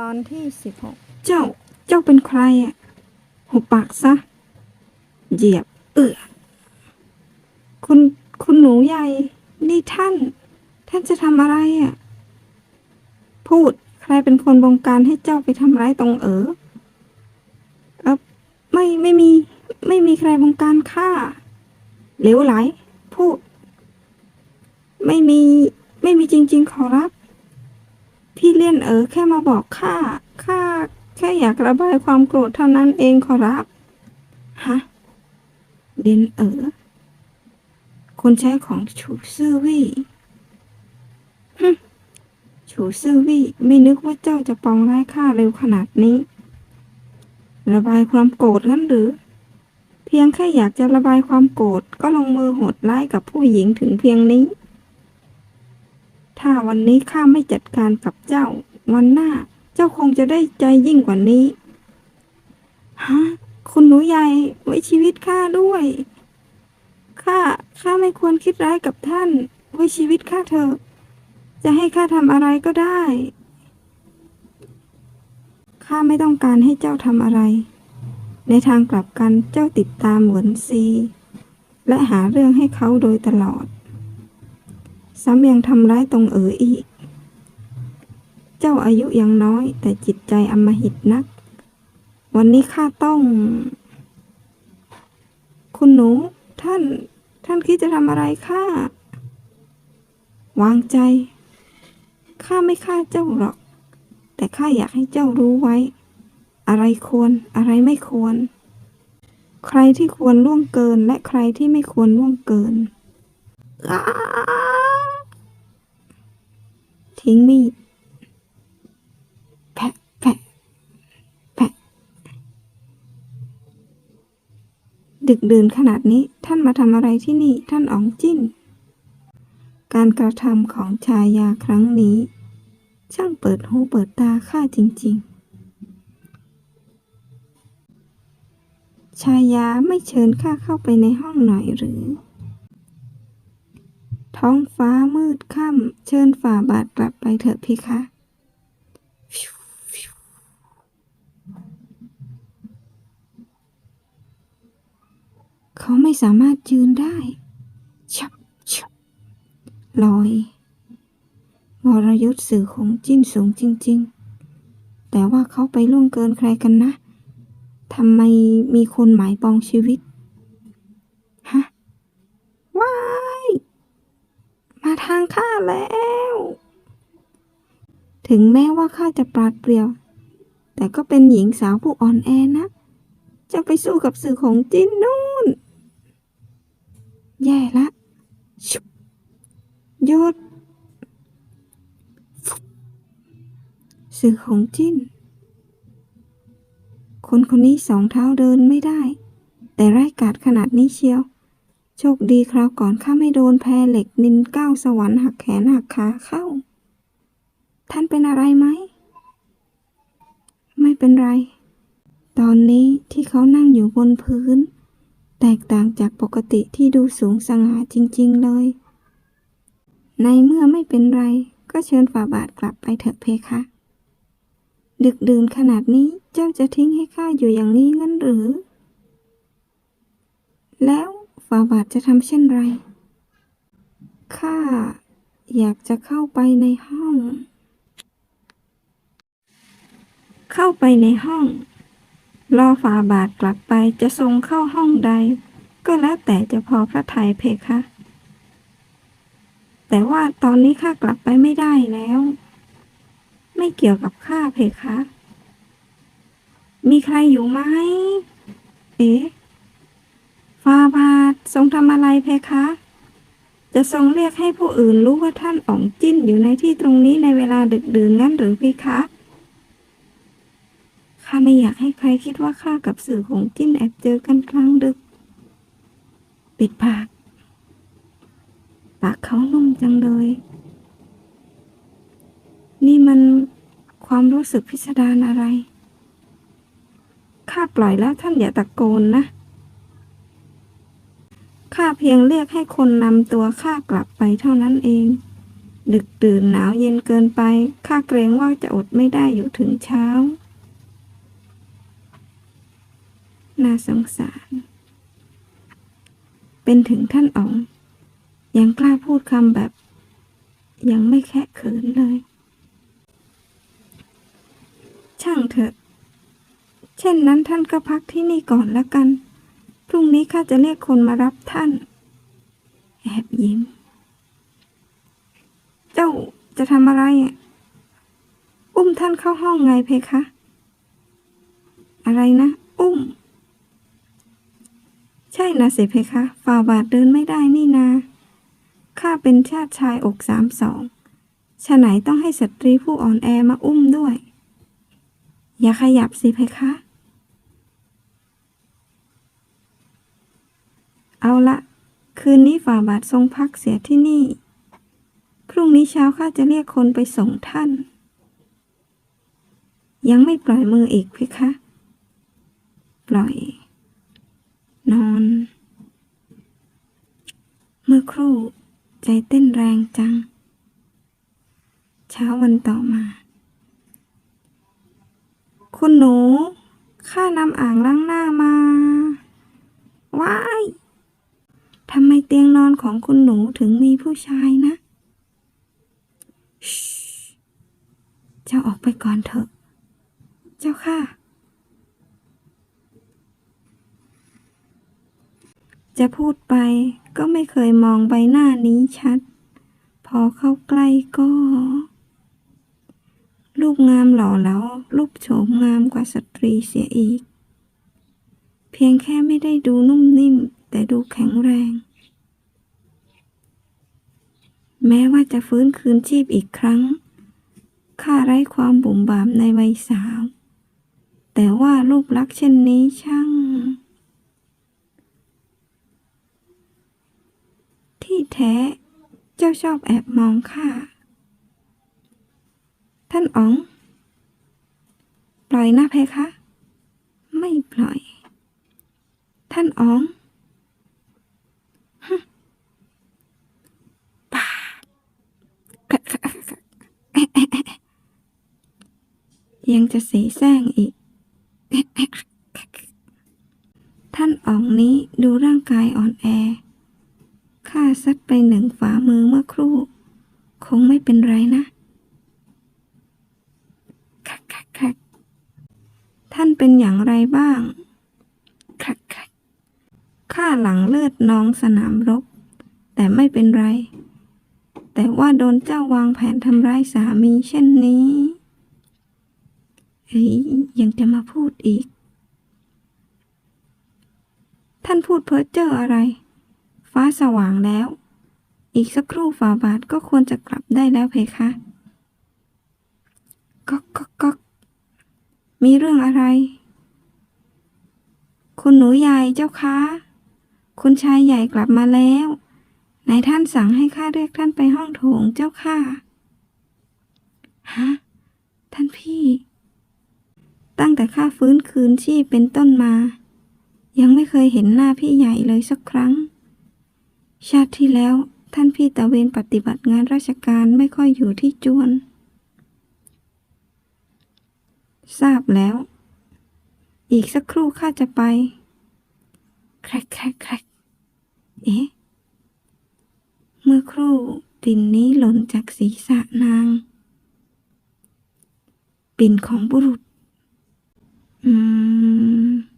ตอนที่สิบหกเจ้า เจ้าเป็นใครอะหุบปากซะ เหยียบ เอือคุณคุณหนูใหญ่ นี่ท่าน ท่านจะทำอะไรอะ พูดใครเป็นคนบงการให้เจ้าไปทำร้ายตรงเอ๋อเออไม่ไม่มี ไม่มีใครบงการข้าเหลวไหล พูด ไม่มี ไม่มีจริง ๆ ขอรับ พี่เลี่ยนเอ๋อแค่มาบอกข้าข้าแค่อยากระบายความโกรธเท่านั้นเองขอรับฮะเลียนเอ๋อคนใช้ของฉูซื่อวี่ฮึฉูซื่อวี่ไม่นึกว่าเจ้าจะปองร้ายข้าเร็วขนาดนี้ ระบายความโกรธนั้นหรือ เพียงแค่อยากจะระบายความโกรธก็ลงมือโหดร้ายกับผู้หญิงถึงเพียงนี้ ถ้าวันนี้ข้าไม่จัดการกับเจ้า วันหน้าเจ้าคงจะได้ใจยิ่งกว่านี้ ฮะ คุณหนูใหญ่ไว้ชีวิตข้าด้วย ข้า ข้าไม่ควรคิดร้ายกับท่าน ไว้ชีวิตข้าเถอะ จะให้ข้าทำอะไรก็ได้ ข้าไม่ต้องการให้เจ้าทำอะไร ในทางกลับกันเจ้าติดตามเหวินซี และหาเรื่องให้เขาโดยตลอด ซ้ำยังทำร้ายตรงเอ๋ออีก เจ้าอายุยังน้อย แต่จิตใจอำมหิตนัก วันนี้ข้าต้อง คุณหนู ท่าน ท่านคิดจะทำอะไรข้าวางใจ ข้าไม่ฆ่าเจ้าหรอก แต่ข้าอยากให้เจ้ารู้ไว้ อะไรควร อะไรไม่ควร ใครที่ควรล่วงเกินและใครที่ไม่ควรล่วงเกินอ ทิ้งมีดแผะแผะแผะดึกดื่นขนาดนี้ท่านมาทำอะไรที่นี่ท่านอ๋องจิ้น การกระทำของชายาครั้งนี้ ช่างเปิดหูเปิดตาข้าจริง ๆชายาไม่เชิญข้าเข้าไปในห้องหน่อยหรือ ท้องฟ้ามืดค่ำเชิญฝ่าบาทกลับไปเถอะพี่คะ เขาไม่สามารถยืนได้ชับชับลอยวรยุทธ์สื่อของจิ้นสูงจริง ๆ แต่ว่าเขาไปล่วงเกินใครกันนะทำไมมีคนหมายปองชีวิต ฮะ ว้าย มาทางข้าแล้ว ถึงแม้ว่าข้าจะปราดเปรียว แต่ก็เป็นหญิงสาวผู้อ่อนแอนะ จะไปสู้กับสื่อของจินนู่น แย่ละชุบหยุดสื่อของจินคนคนนี้สองเท้าเดินไม่ได้ แต่ไร้กาจขนาดนี้เชียว โชคดีคราวก่อนข้าไม่โดนแพรเหล็กนินก้าวสวรรค์หักแขนหักขาเข้า ท่านเป็นอะไรไหม ไม่เป็นไร ตอนนี้ที่เขานั่งอยู่บนพื้น แตกต่างจากปกติที่ดูสูงสง่าจริง ๆเลย ในเมื่อไม่เป็นไร ก็เชิญฝ่าบาทกลับไปเถอะเพคะ ดึกดื่นขนาดนี้เจ้าจะทิ้งให้ข้าอยู่อย่างนี้งั้นหรือ แล้ว ฝ่าบาทจะทำเช่นไร ข้าอยากจะเข้าไปในห้อง เข้าไปในห้อง รอฝ่าบาทกลับไปจะทรงเข้าห้องใด ก็แล้วแต่จะพอพระทัยเพคะ แต่ว่าตอนนี้ข้ากลับไปไม่ได้แล้ว ไม่เกี่ยวกับข้าเพคะ มีใครอยู่ไหม เอ๊ะ ฝ่าบาททรงทำอะไรเพคะ จะทรงเรียกให้ผู้อื่นรู้ว่าท่านอ๋องจิ้นอยู่ในที่ตรงนี้ในเวลาดึกดื่นงั้นหรือเพคะข้าไม่อยากให้ใครคิดว่าข้ากับสื่อของจิ้นแอบเจอกันกลางดึก ปิดปาก ปากเขานุ่มจังเลย นี่มันความรู้สึกพิสดารอะไร ข้าปล่อยแล้วท่านอย่าตะโกนนะ ข้าเพียงเรียกให้คนนำตัวข้ากลับไปเท่านั้นเอง ดึกดื่นหนาวเย็นเกินไป ข้าเกรงว่าจะอดไม่ได้อยู่ถึงเช้า น่าสงสาร เป็นถึงท่านอ๋อง ยังกล้าพูดคำแบบ ยังไม่แค่เขินเลย ช่างเถอะ เช่นนั้นท่านก็พักที่นี่ก่อนล้วกัน พรุ่งนี้ข้าจะเรียกคนมารับท่าน แอบยิ้ม เจ้าจะทำอะไรอะ อุ้มท่านเข้าห้องไงเพคะ อะไรนะ อุ้ม ใช่นะสิเพคะ ฝ่าบาทเดินไม่ได้นี่นา ข้าเป็นชาติชายอกสามสองฉะไหนต้องให้สตรีผู้อ่อนแอมาอุ้มด้วย อย่าขยับสิเพคะ เอาละ คืนนี้ฝ่าบาททรงพักเสียที่นี่ พรุ่งนี้เช้าข้าจะเรียกคนไปส่งท่าน ยังไม่ปล่อยมืออีกเพคะ ปล่อย นอน เมื่อครู่ใจเต้นแรงจัง เช้าวันต่อมา คุณหนู ข้านำอ่างล้างหน้ามา ว้าย ทำไมเตียงนอนของคุณหนูถึงมีผู้ชายนะชเจ้าออกไปก่อนเถอะ เจ้าค่ะ จะพูดไปก็ไม่เคยมองใบหน้านี้ชัด พอเข้าใกล้ก็ รูปงามหล่อแล้วรูปโฉมงามกว่าสตรีเสียอีก เพียงแค่ไม่ได้ดูนุ่มนิ่ม แต่ดูแข็งแรง แม้ว่าจะฟื้นคืนชีพอีกครั้ง ข้าไร้ความบุ่มบามในวัยสาว แต่ว่ารูปลักษณ์เช่นนี้ช่าง ที่แท้ เจ้าชอบแอบมองข้า ท่านอ๋อง ปล่อยนะเพคะ ไม่ปล่อย ท่านอ๋องฮึปาก ยังจะเสแสร้งอีก ท่านอ๋องนี้ดูร่างกายอ่อนแอ ข้าซัดไปหนึ่งฝ่ามือเมื่อครู่ คงไม่เป็นไรนะคักคักคักท่านเป็นอย่างไรบ้างคักคักข้าหลังเลือดน้องสนามรบ แต่ไม่เป็นไร แต่ว่าโดนเจ้าวางแผนทำร้ายสามีเช่นนี้ ยยังจะมาพูดอีก ท่านพูดเพ้อเจ้ออะไร ฟ้าสว่างแล้ว อีกสักครู่ฝ่าบาทก็ควรจะกลับได้แล้วเพคะก๊อกก๊อกก๊อกมีเรื่องอะไร คุณหนูใหญ่เจ้าคะคุณชายใหญ่กลับมาแล้วนายท่านสั่งให้ข้าเรียกท่านไปห้องโถงเจ้าค่ะ ฮะ ท่านพี่ ตั้งแต่ข้าฟื้นคืนชีพเป็นต้นมา ยังไม่เคยเห็นหน้าพี่ใหญ่เลยสักครั้ง ชาติที่แล้วท่านพี่ตะเวนปฏิบัติงานราชการไม่ค่อยอยู่ที่จวน ทราบแล้ว อีกสักครู่ข้าจะไป แครกแครกแครกเอ๊ะ เมื่อครู่ปิ่นนี้หล่นจากศีรษะนาง ปิ่นของบุรุษ うん。